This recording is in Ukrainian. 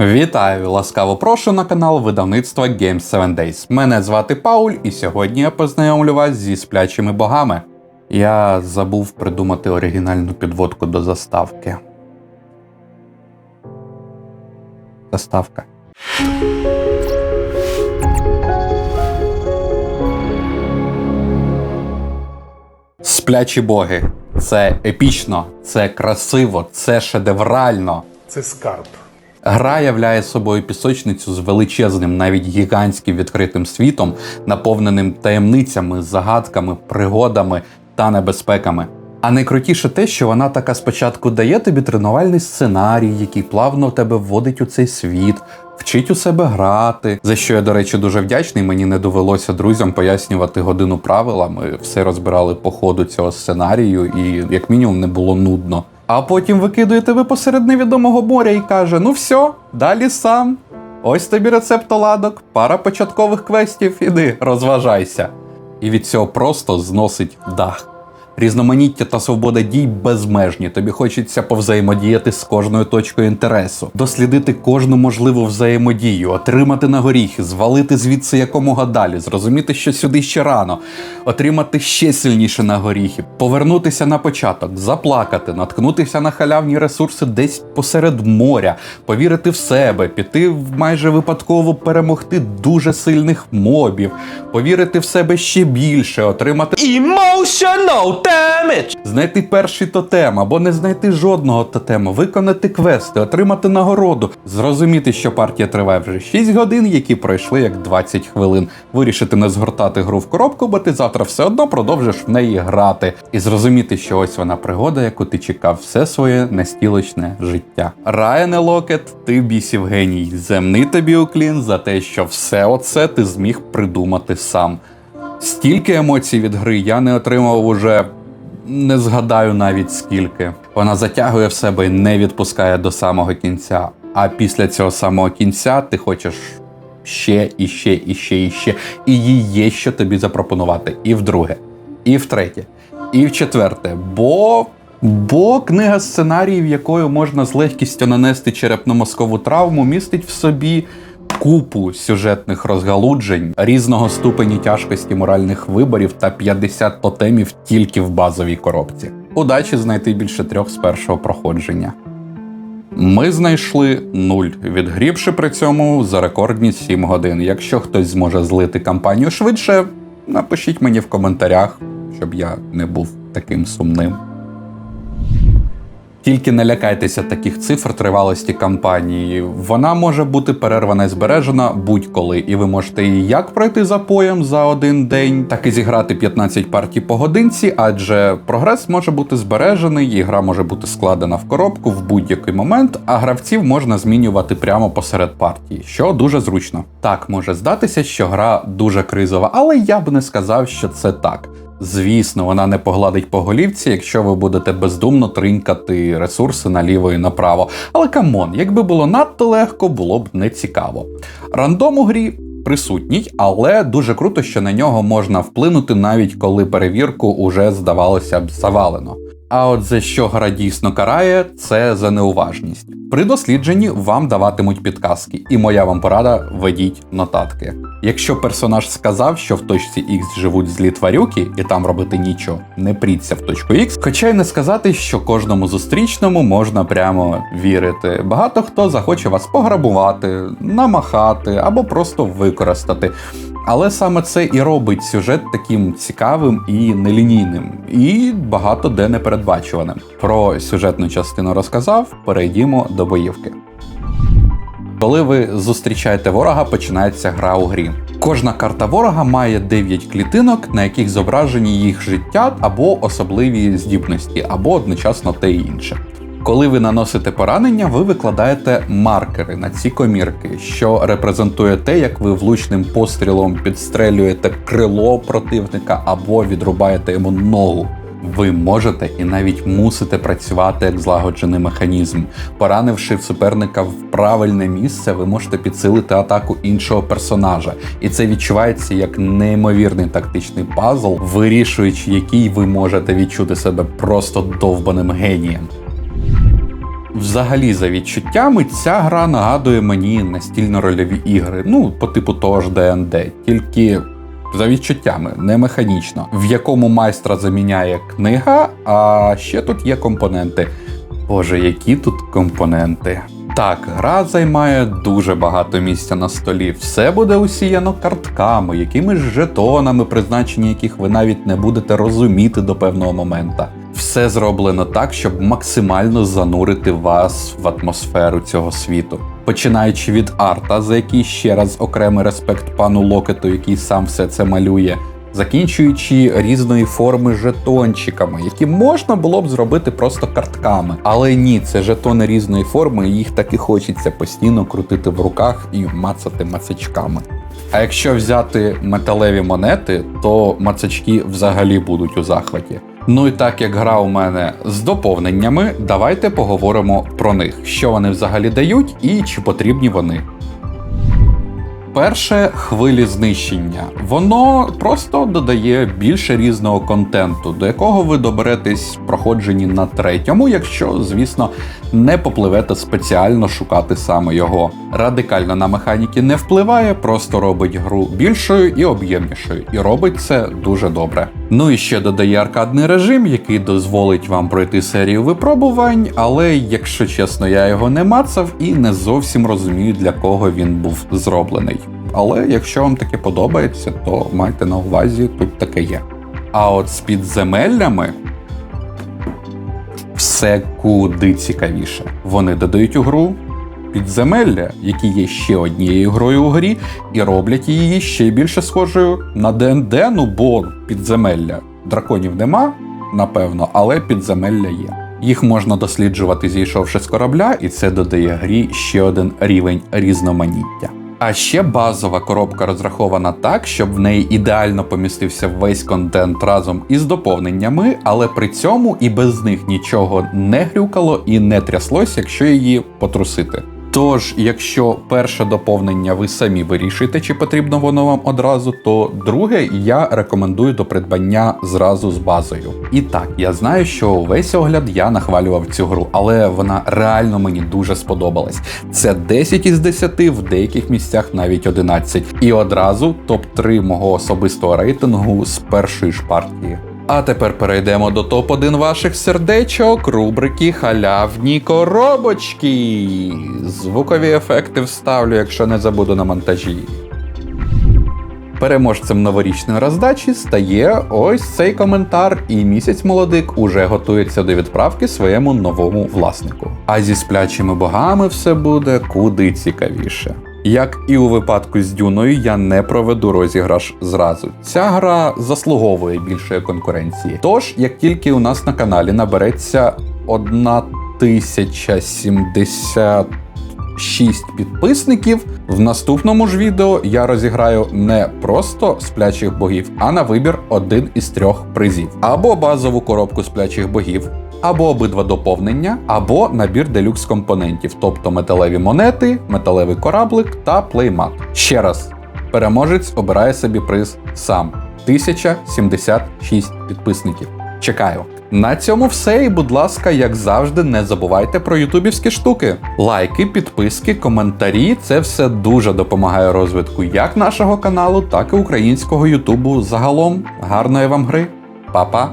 Вітаю! Ласкаво прошу на канал видавництва Games 7 Days. Мене звати Пауль, і сьогодні я познайомлю вас зі сплячими богами. Я забув придумати оригінальну підводку до заставки. Заставка. Сплячі боги. Це епічно, це красиво, це шедеврально. Це скарб. Гра являє собою пісочницю з величезним, навіть гігантським відкритим світом, наповненим таємницями, загадками, пригодами та небезпеками. А найкрутіше те, що вона така спочатку дає тобі тренувальний сценарій, який плавно тебе вводить у цей світ, вчить у себе грати. За що я, до речі, дуже вдячний. Мені не довелося друзям пояснювати годину правила. Ми все розбирали по ходу цього сценарію, і як мінімум не було нудно. А потім викидує тебе посеред невідомого моря і каже: Ну все, далі сам. Ось тобі рецепт оладок, пара початкових квестів, іди, розважайся. І від цього просто зносить дах. Різноманіття та свобода дій безмежні. Тобі хочеться повзаємодіяти з кожною точкою інтересу, дослідити кожну можливу взаємодію, отримати на горіхи, звалити звідси якомога далі, зрозуміти, що сюди ще рано, отримати ще сильніше на горіхи, повернутися на початок, заплакати, наткнутися на халявні ресурси десь посеред моря, повірити в себе, піти в майже випадково перемогти дуже сильних мобів, повірити в себе ще більше, отримати Emotional damage! Знайти перший тотем або не знайти жодного тотему, виконати квести, отримати нагороду, зрозуміти, що партія триває вже 6 годин, які пройшли як 20 хвилин, вирішити не згортати гру в коробку, бо ти завтра все одно продовжиш в неї грати, і зрозуміти, що ось вона пригода, яку ти чекав все своє нестілочне життя. Райане Локет, ти бісів геній. Земний тобі уклін за те, що все оце ти зміг придумати сам. Стільки емоцій від гри я не отримав уже не згадаю навіть скільки. Вона затягує в себе і не відпускає до самого кінця. А після цього самого кінця ти хочеш ще і ще і ще і ще. І їй є що тобі запропонувати. І вдруге, і втретє, і в четверте. Бо. Бо книга сценаріїв, якою можна з легкістю нанести черепно-мозкову травму, містить в собі купу сюжетних розгалуджень, різного ступені тяжкості моральних виборів та 50 тотемів тільки в базовій коробці. Удачі знайти більше трьох з першого проходження. Ми знайшли нуль, відгрібши при цьому за рекордні 7 годин. Якщо хтось зможе злити кампанію швидше, напишіть мені в коментарях, щоб я не був таким сумним. Тільки не лякайтеся таких цифр тривалості кампанії. Вона може бути перервана і збережена будь-коли, і ви можете її як пройти запоєм за один день, так і зіграти 15 партій по годинці, адже прогрес може бути збережений, і гра може бути складена в коробку в будь-який момент, а гравців можна змінювати прямо посеред партії, що дуже зручно. Так може здатися, що гра дуже кризова, але я б не сказав, що це так. Звісно, вона не погладить по голівці, якщо ви будете бездумно тринькати ресурси наліво і направо. Але камон, якби було надто легко, було б не цікаво. Рандом у грі присутній, але дуже круто, що на нього можна вплинути, навіть коли перевірку уже здавалося б завалено. А от за що гра дійсно карає, це за неуважність. При дослідженні вам даватимуть підказки, і моя вам порада ведіть нотатки. Якщо персонаж сказав, що в точці X живуть злі тварюки, і там робити нічого, не пріться в точку X, хоча й не сказати, що кожному зустрічному можна прямо вірити. Багато хто захоче вас пограбувати, намахати або просто використати. Але саме це і робить сюжет таким цікавим і нелінійним, і багато де непередбачуваним. Про сюжетну частину розказав, перейдімо до боївки. Коли ви зустрічаєте ворога, починається гра у грі. Кожна карта ворога має 9 клітинок, на яких зображені їх життя або особливі здібності, або одночасно те і інше. Коли ви наносите поранення, ви викладаєте маркери на ці комірки, що репрезентує те, як ви влучним пострілом підстрелюєте крило противника або відрубаєте йому ногу. Ви можете і навіть мусите працювати як злагоджений механізм. Поранивши суперника в правильне місце, ви можете підсилити атаку іншого персонажа, і це відчувається як неймовірний тактичний пазл, вирішуючи, який ви можете відчути себе просто довбаним генієм. Взагалі, за відчуттями, ця гра нагадує мені настільно-рольові ігри, ну, по типу того ж ДНД, тільки за відчуттями, не механічно, в якому майстра заміняє книга, а ще тут є компоненти. Боже, які тут компоненти. Так, гра займає дуже багато місця на столі. Все буде усіяно картками, якимись жетонами, призначення яких ви навіть не будете розуміти до певного момента. Все зроблено так, щоб максимально занурити вас в атмосферу цього світу. Починаючи від арта, за який ще раз окремий респект пану Локету, який сам все це малює, закінчуючи різної форми жетончиками, які можна було б зробити просто картками. Але ні, це жетони різної форми, і їх таки хочеться постійно крутити в руках і мацати мацачками. А якщо взяти металеві монети, то мацачки взагалі будуть у захваті. Ну і так як гра у мене з доповненнями, давайте поговоримо про них, що вони взагалі дають і чи потрібні вони. Перше хвилі знищення. Воно просто додає більше різного контенту, до якого ви доберетесь проходженні на третьому, якщо, звісно, не попливете спеціально шукати саме його. Радикально на механіки не впливає, просто робить гру більшою і об'ємнішою, і робить це дуже добре. Ну і ще додає аркадний режим, який дозволить вам пройти серію випробувань, але якщо чесно, я його не мацав і не зовсім розумію, для кого він був зроблений. Але якщо вам таке подобається, то майте на увазі, тут таке є. А от з підземеллями все куди цікавіше. Вони додають у гру підземелля, які є ще однією грою у грі, і роблять її ще більше схожою на ДНД, ну бо підземелля. Драконів нема, напевно, але підземелля є. Їх можна досліджувати, зійшовши з корабля, і це додає грі ще один рівень різноманіття. А ще базова коробка розрахована так, щоб в неї ідеально помістився весь контент разом із доповненнями, але при цьому і без них нічого не глюкало і не тряслось, якщо її потрусити. Тож, якщо перше доповнення ви самі вирішуєте, чи потрібно воно вам одразу, то друге я рекомендую до придбання зразу з базою. І так, я знаю, що весь огляд я нахвалював цю гру, але вона реально мені дуже сподобалась. Це 10 із 10, в деяких місцях навіть 11. І одразу топ-3 мого особистого рейтингу з першої ж партії. А тепер перейдемо до топ-1 ваших сердечок, рубрики халявні коробочки. Звукові ефекти вставлю, якщо не забуду на монтажі. Переможцем новорічної роздачі стає ось цей коментар, і місяць молодик уже готується до відправки своєму новому власнику. А зі сплячими богами все буде куди цікавіше. Як і у випадку з Дюною, я не проведу розіграш зразу. Ця гра заслуговує більшої конкуренції. Тож, як тільки у нас на каналі набереться 1076 підписників, в наступному ж відео я розіграю не просто сплячих богів, а на вибір один із трьох призів: або базову коробку сплячих богів, або обидва доповнення, або набір делюкс компонентів, тобто металеві монети, металевий кораблик та плеймат. Ще раз, переможець обирає собі приз сам. 1076 підписників. Чекаю. На цьому все. І, будь ласка, як завжди, не забувайте про ютубівські штуки. Лайки, підписки, коментарі це все дуже допомагає розвитку як нашого каналу, так і українського Ютубу загалом. Гарної вам гри, Па-па!